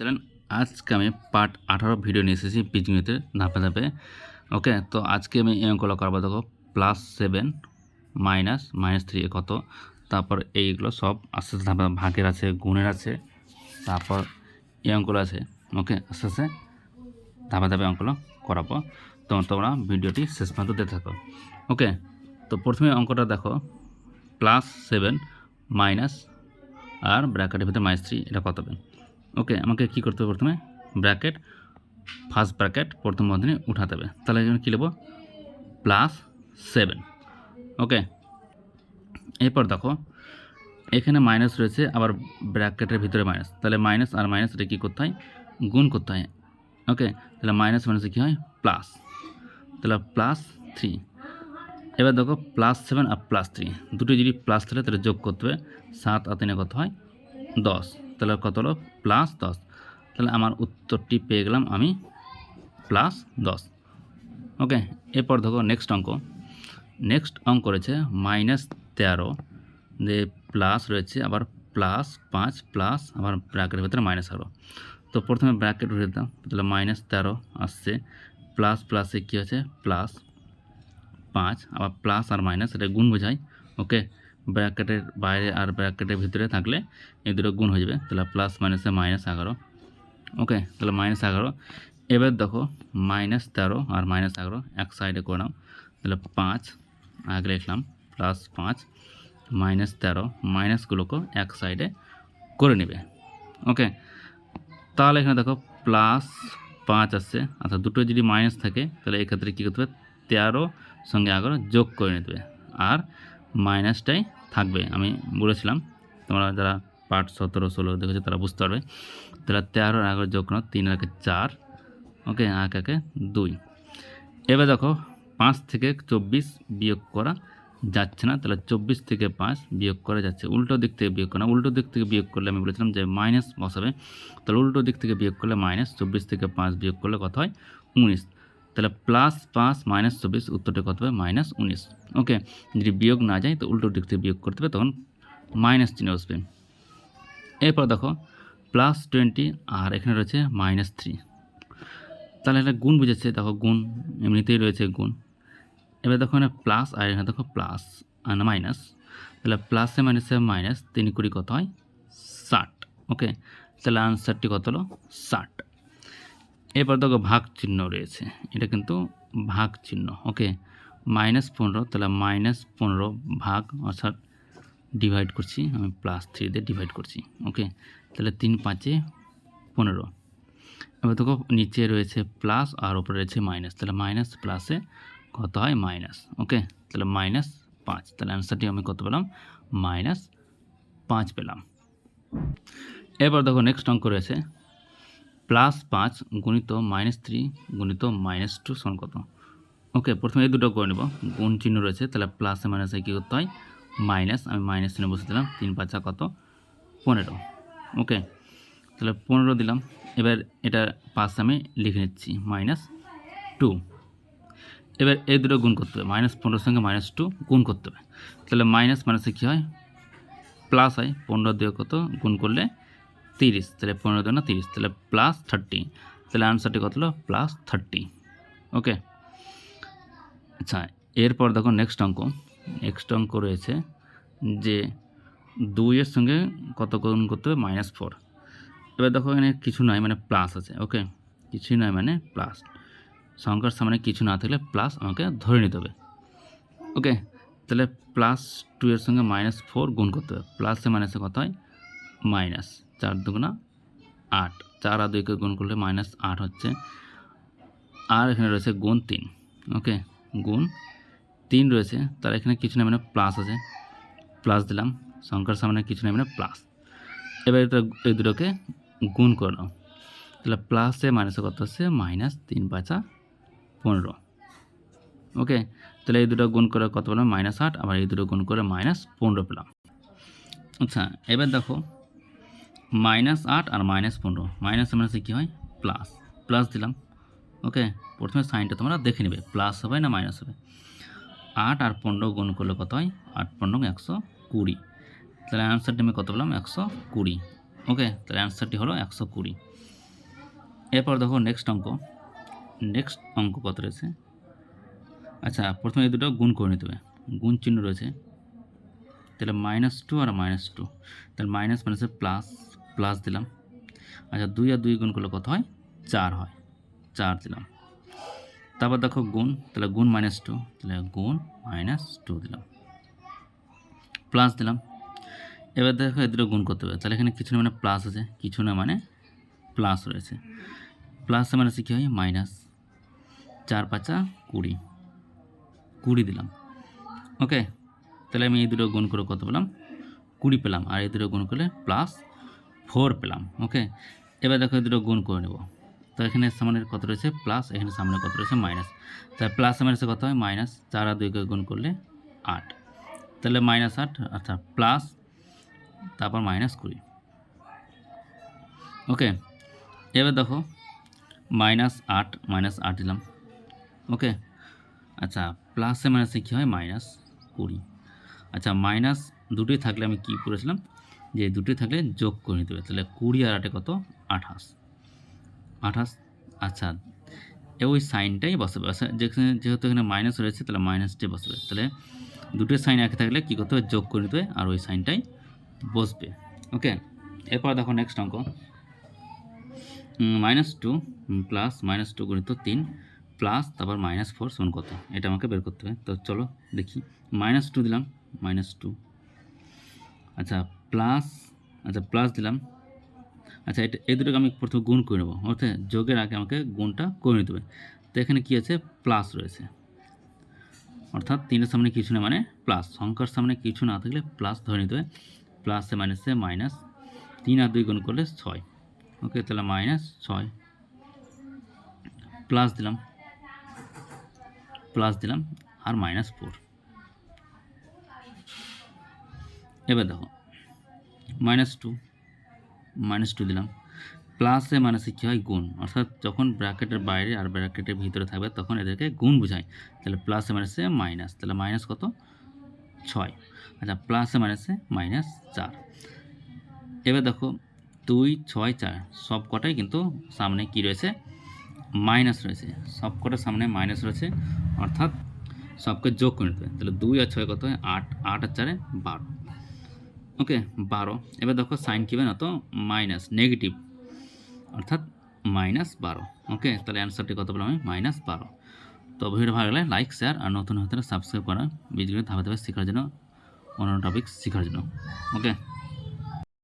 Channel. আজকে আমি part আঠারো ভিডিও নিয়ে এসেছি বীজগণিতের ধাপে ধাপে। ওকে, তো আজকে আমি এই অঙ্কগুলো করব, দেখো plus seven minus minus three কত? তারপর এইগুলো সব আস্তে আস্তে ধাপে ভাগের আছে, গুণের আছে, তারপর এই অঙ্কগুলো আছে। ওকে, আস্তে আস্তে ধাপে ধাপে অঙ্কগুলো করাবো। তো তোমরা ভিডিওটি শেষ পর্যন্ত দেখতে থাকো। ওকে, তো প্রথমে অঙ্কটা দেখো প্লাস সেভেন মাইনাস আর ব্র্যাকেটের ভিতরে মাইনাস থ্রি এটা কত হবে? ওকে, আমাকে কী করতে হবে প্রথমে? ব্র্যাকেট, ফার্স্ট ব্র্যাকেট প্রথম বন্ধনী উঠাতে হবে। তাহলে এখানে কী নেব প্লাস সেভেন। ওকে, এরপর দেখো, এখানে মাইনাস রয়েছে, আবার ব্র্যাকেটের ভিতরে মাইনাস। তাহলে মাইনাস আর মাইনাস, এটা কী করতে হয়? গুণ করতে হয়। ওকে, তাহলে মাইনাস মাইনাসে কী হয়? প্লাস। তাহলে প্লাস থ্রি। এবার দেখো, প্লাস সেভেন আর প্লাস থ্রি। দুটো যদি প্লাস থাকে, তাহলে যোগ করতে হবে। সাত আর তিনে কত হয়? দশ। তাহলে কত হলো? প্লাস দশ। তাহলে আমার উত্তরটি পেয়ে গেলাম আমি প্লাস দশ। ওকে এরপর দেখো নেক্সট অঙ্ক। নেক্সট অঙ্ক রয়েছে মাইনাস তেরো, যে প্লাস রয়েছে, আবার প্লাস পাঁচ প্লাস আবার ব্র্যাকেটের ভিতরে মাইনাস হলো। তো প্রথমে ব্র্যাকেট উঠে দিতাম তাহলে মাইনাস তেরো আসছে। প্লাস প্লাসে কী হচ্ছে? প্লাস পাঁচ, আবার প্লাস আর মাইনাস এটা গুণ বোঝায়। ওকে ব্র্যাকেটের বাইরে আর ব্র্যাকেটের ভিতরে থাকলে এই দুটো গুণ হয়ে যাবে। তাহলে প্লাস মাইনাসে মাইনাস এগারো। ওকে তাহলে মাইনাস এগারো। এবার দেখো মাইনাস তেরো আর মাইনাস এগারো এক সাইডে করে নাও। তাহলে পাঁচ, আগে লিখলাম প্লাস পাঁচ মাইনাস তেরো মাইনাসগুলোকে এক সাইডে করে নেবে। ওকে তাহলে এখানে দেখো প্লাস পাঁচ আসছে অর্থাৎ দুটো যদি মাইনাস থাকে, তাহলে এক্ষেত্রে কী করতে হবে? তেরো সঙ্গে এগারো যোগ করে নিতে হবে। আর মাইনাসটাই থাকবে, আমি বলেছিলাম। তোমরা যারা পার্ট সতেরো, ষোলো দেখেছ, তারা বুঝতে পারবে। তাহলে তেরো এগারো যোগ তিন একে চার, ওকে এক একে দুই। এবার দেখো, পাঁচ থেকে চব্বিশ বিয়োগ করা যাচ্ছে না, তাহলে চব্বিশ থেকে পাঁচ বিয়োগ করা যাচ্ছে। উল্টো দিক থেকে বিয়োগ করা, উল্টো দিক থেকে বিয়োগ করলে আমি বলেছিলাম যে মাইনাস বসাবে। তাহলে উল্টো দিক থেকে বিয়োগ করলে মাইনাস, চব্বিশ থেকে পাঁচ বিয়োগ করলে কত হয়? উনিশ। তাহলে প্লাস পাঁচ মাইনাস চব্বিশ, উত্তরটা কত হবে? মাইনাস উনিশ। ওকে যদি বিয়োগ না যায়, তো উল্টো দিক থেকে বিয়োগ করতে হবে, তখন মাইনাস চিহ্ন আসবে। এরপর দেখো প্লাস টোয়েন্টি আর এখানে রয়েছে মাইনাস থ্রি তাহলে এটা গুণ বুঝেছে, দেখো গুণ, এমনিতেই রয়েছে গুণ। এবার দেখো এখানে প্লাস আর এখানে দেখো প্লাস আর মাইনাস তাহলে প্লাসে মাইনাসে মাইনাস তিন কুড়ি কত হয়? ষাট। ওকে তাহলে আনসারটি কত হলো? ষাট। এরপর দেখো ভাগ চিহ্ন রয়েছে। এটা কিন্তু ভাগ চিহ্ন ওকে মাইনাস পনেরো, তাহলে মাইনাস পনেরো ভাগ, অর্থাৎ ডিভাইড করছি, আমি প্লাস থ্রি দিয়ে ডিভাইড করছি ওকে তাহলে তিন পাঁচে পনেরো। এবার দেখো নিচে রয়েছে প্লাস আর ওপরে রয়েছে মাইনাস তাহলে মাইনাস প্লাসে কত হয়? মাইনাস ওকে তাহলে মাইনাস পাঁচ, তাহলে অ্যান্সারটি আমি কত পেলাম? মাইনাস পাঁচ পেলাম। এবার দেখো নেক্সট অঙ্ক রয়েছে। প্লাস পাঁচ গুণিত মাইনাস থ্রি গুণিত মাইনাস টু সমান কত? ওকে, প্রথমে এই দুটো করে নেব। গুণ চিহ্ন রয়েছে, তাহলে প্লাসে মাইনাসে কী করতে হয়? মাইনাস, আমি মাইনাস চিহ্ন বসে দিলাম, তিন পাঁচা কত? পনেরো। ওকে, তাহলে পনেরো দিলাম। এবার এটা পাঁচ আমি লিখে নিচ্ছি, মাইনাস টু। এবার এই দুটো গুণ করতে হবে, মাইনাস পনেরোর সঙ্গে মাইনাস টু গুণ করতে হবে। তাহলে মাইনাস মাইনাসে কী হয়? প্লাস হয়, পনেরো দিয়ে কত? গুণ করলে তিরিশ, তাহলে পনেরো দিয়ে না তিরিশ, তাহলে প্লাস থার্টি তাহলে আনসারটি কত হলো? প্লাস থার্টি ওকে আচ্ছা এরপর দেখো নেক্সট অঙ্ক নেক্সট অঙ্ক রয়েছে যে দুইয়ের সঙ্গে কত গুণ করতে হবে? মাইনাস ফোর এবার দেখো এখানে কিছু নয় মানে প্লাস আছে ওকে কিছুই নয় মানে প্লাস সংখ্যার সামনে কিছু না থাকলে প্লাস আমাকে ধরে নিতে হবে ওকে তাহলে প্লাস টু এর সঙ্গে মাইনাস ফোর গুণ করতে হবে প্লাসে মাইনাসে কত হয়? মাইনাস চার দুগুণা আট। চার আর দুইকে গুণ করলে মাইনাস আট হচ্ছে। আর এখানে রয়েছে গুণ তিন ওকে গুণ তিন রয়েছে তার এখানে কিছু না মানে প্লাস আছে। প্লাস দিলাম, সংখ্যার সামনে কিছু না মানে প্লাস এবার এটা এই দুটোকে গুণ করে নাও। তাহলে প্লাসে মাইনাসে কত হচ্ছে? মাইনাস তিন পাঁচা পনেরো ওকে তাহলে এই দুটো গুণ করে কত পেলাম? মাইনাস আট, আবার এই দুটো গুণ করে মাইনাস পনেরো পেলাম। আচ্ছা এবার দেখো মাইনাস আট আর মাইনাস পনেরো। মাইনাস মাইনাসে কী হয়? প্লাস প্লাস দিলাম। ওকে প্রথমে সাইনটা তোমরা দেখে নেবে। প্লাস হবে না মাইনাস হবে? আট আর পনেরো গুণ করলে কত হয়? আট পনেরো একশো কুড়ি। তাহলে অ্যান্সারটা আমি কত পেলাম? একশো কুড়ি। ওকে তাহলে অ্যান্সারটি হলো একশো কুড়ি। এরপর দেখো নেক্সট অঙ্ক। নেক্সট অঙ্ক কত রয়েছে? আচ্ছা প্রথমে এই দুটো গুণ করে নিতে হবে। গুণ চিহ্ন রয়েছে। তাহলে মাইনাস টু আর মাইনাস টু তাহলে মাইনাস মাইনাসে প্লাস প্লাস দিলাম। আচ্ছা দুই আর দুই গুণ করলে কত হয়? চার হয়। চার দিলাম। তারপর দেখো গুণ, তাহলে গুণ মাইনাস টু তাহলে গুণ মাইনাস টু দিলাম। প্লাস দিলাম। এবার দেখো এ দুটো গুণ করতে হবে। তাহলে এখানে কিছু না মানে প্লাস আছে, কিছু না মানে প্লাস রয়েছে। প্লাস মানে কী হয়? মাইনাস চার পাঁচা কুড়ি। কুড়ি দিলাম। ওকে তাহলে আমি এই দুটো গুণ করে কত পেলাম? কুড়ি পেলাম। আর এই দুটো গুণ করলে প্লাস ফোর পেলাম ওকে এবার দেখো দুটো গুণ করে নেব। তো এখানে সামনে কত রয়েছে? প্লাস এখানে সামনে কত রয়েছে? মাইনাস তাহলে প্লাস মাইনাসে কত হয়? মাইনাস চার আর দুইকে গুণ করলে আট। তাহলে মাইনাস আট আচ্ছা প্লাস তারপর মাইনাস কুড়ি। ওকে এবার দেখো মাইনাস আট মাইনাস আট দিলাম। ওকে আচ্ছা প্লাসে মাইনাসে কী হয়? মাইনাস কুড়ি। আচ্ছা মাইনাস দুটোই থাকলে আমি কী করেছিলাম? যে দুটোই থাকলে যোগ করে নিতে হবে। তাহলে কুড়ি আর আটে কত? আঠাশ। আঠাশ আচ্ছা। ওই সাইনটাই বসাবে। আচ্ছা, যেখানে যেহেতু এখানে মাইনাস রয়েছে তাহলে মাইনাসটাই বসবে। তাহলে দুটো সাইন একে থাকলে কী করতে হবে? যোগ করে নিতে হবে আর ওই সাইনটাই বসবে। ওকে এরপর দেখো নেক্সট অঙ্ক। Minus two plus minus two গণিত তিন প্লাস তারপর মাইনাস ফোর সমান কত? এটা আমাকে বের করতে হবে। তো চলো দেখি। মাইনাস টু দিলাম মাইনাস টু আচ্ছা প্লাস আচ্ছা প্লাস দিলাম। আচ্ছা এটা, এই দুটোকে আমি প্রথমে গুণ করে নেব। অর্থাৎ যোগের আগে আমাকে গুণটা করে নিতে হবে। তো এখানে কী আছে? প্লাস রয়েছে। অর্থাৎ তিনের সামনে কিছু না মানে প্লাস সংখ্যার সামনে কিছু না থাকলে প্লাস ধরে নিতে হবে। প্লাসে মাইনাসে মাইনাস তিন আর দুই গুণ করলে ছয়। ওকে, তাহলে মাইনাস ছয়। প্লাস দিলাম। প্লাস দিলাম আর মাইনাস ফোর এবার দেখো মাইনাস টু মাইনাস টু দিলাম। প্লাসে মাইনাসে কী হয়? গুণ। অর্থাৎ যখন ব্র্যাকেটের বাইরে আর ব্র্যাকেটের ভিতরে থাকবে, তখন এদেরকে গুণ বোঝায়। তাহলে প্লাসে মাইনাসে মাইনাস তাহলে মাইনাস কত? ছয়। আচ্ছা প্লাসে মাইনাসে মাইনাস চার। এবার দেখো, দুই, ছয়, চার। সব কটাই কিন্তু সামনে কি রয়েছে? মাইনাস রয়েছে। সব কটার সামনে মাইনাস রয়েছে। অর্থাৎ সবকে যোগ করে নিতে হবে। তাহলে দুই আর ছয় কত হয়? আট। আট আর চারে বারো। ওকে, বারো। এবার দেখো সাইন কী না, তো মাইনাস নেগেটিভ অর্থাৎ মাইনাস বারো। ওকে, তাহলে অ্যান্সারটি কত বললাম আমি? মাইনাস বারো। তো ভিডিও ভালো লাগলে লাইক শেয়ার আর নতুন হতে সাবস্ক্রাইব করা। ভিডিওগুলো ধাপে ধাপে শেখার জন্য অন্য টপিক শেখার জন্য। ওকে।